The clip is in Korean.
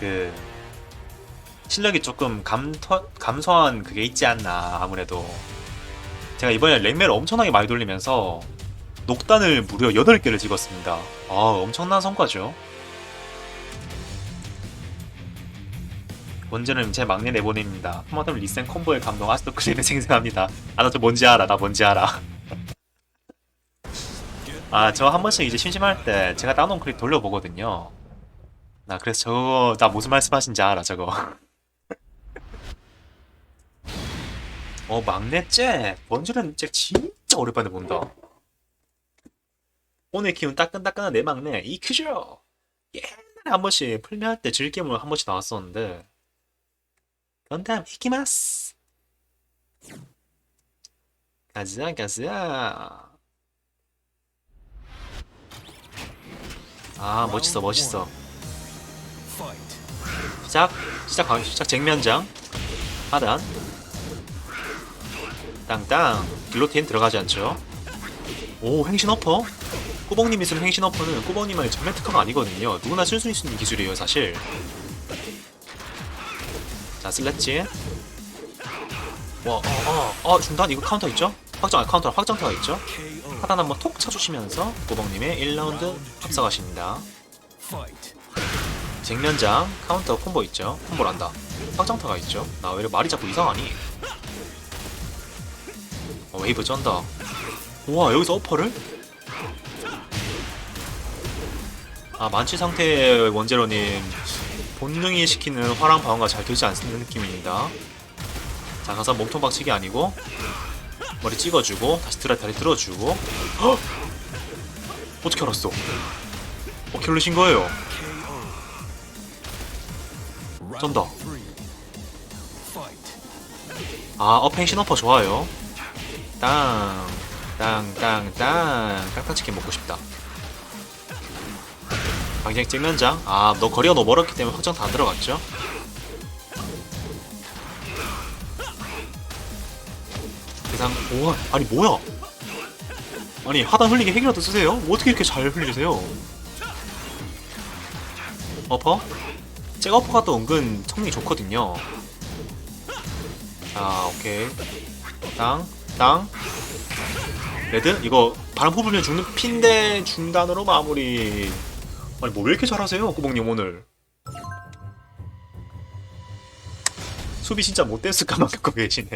그 실력이 조금 감토, 감소한 그게 있지 않나 아무래도. 제가 이번에 랭멜을 엄청나게 많이 돌리면서 녹단을 무려 8개를 찍었습니다. 아 엄청난 성과죠. 원제는 제 막내 내보냅니다. 한마디로 리센 콤보의 감동 아직도 그림에 생생합니다. 아나저 뭔지 알아. 나 뭔지 알아. 아 저 한 번씩 이제 심심할 때 제가 따놓은 클립 돌려보거든요 나 그래서 저거 나 무슨 말씀하신지 알아 저거. 어 막내째? 번지는 진짜 진짜 오랜만에 본다. 오늘 키운 따끈따끈한 내 막내 이크죠 옛날에 한 번씩 풀매할 때 즐겜을 한 번씩 나왔었는데. 건담 이키마스! 가자 가자 아 멋있어 멋있어 시작. 시작 방 시작 쟁면장. 하단. 땅땅. 길로틴 들어가지 않죠. 오 행신 어퍼. 꾸벅님이 쓰는 행신 어퍼는 꾸벅님만의 전면 특허가 아니거든요. 누구나 쓸 수 있는 기술이에요 사실. 자 슬래치. 와어어. 어, 어, 중단. 이거 카운터 있죠? 확정 아 카운터 확정타가 있죠? 하단 한번 톡 쳐주시면서 꾸벅님의 1라운드 합사가십니다 쟁면장 카운터 콤보 있죠? 콤보란다. 확정타가 있죠? 나 왜 이렇게 말이 자꾸 이상하니? 어, 웨이브 쩐다. 우와 여기서 어퍼를? 아 만취 상태의 원제로님 본능이 시키는 화랑 방어가 잘 되지 않는 느낌입니다. 자 가서 몸통 박치기 아니고 머리 찍어주고 다시 드라 다리 들어주고. 헉! 어떻게 알았어? 어 킬르신 거예요 쩐다 아 어펜 신 어퍼 좋아요 땅, 땅, 땅, 땅. 깡탕치킨 먹고 싶다. 방장 찍면장. 아, 너 거리가 너무 멀었기 때문에 확정 다안 들어갔죠? 대상, 우와, 아니, 뭐야? 아니, 하단 흘리기 핵이라도 쓰세요? 뭐 어떻게 이렇게 잘 흘리세요? 어퍼? 제가 어퍼가 또 은근 성능이 좋거든요. 자, 오케이. 땅, 땅. 레드? 이거 바람 뽑으면 죽는 핀데 중단으로 마무리. 아니 뭐 왜 이렇게 잘하세요 꾸봉님 오늘 수비 진짜 못됐을 까만 겪고 계시네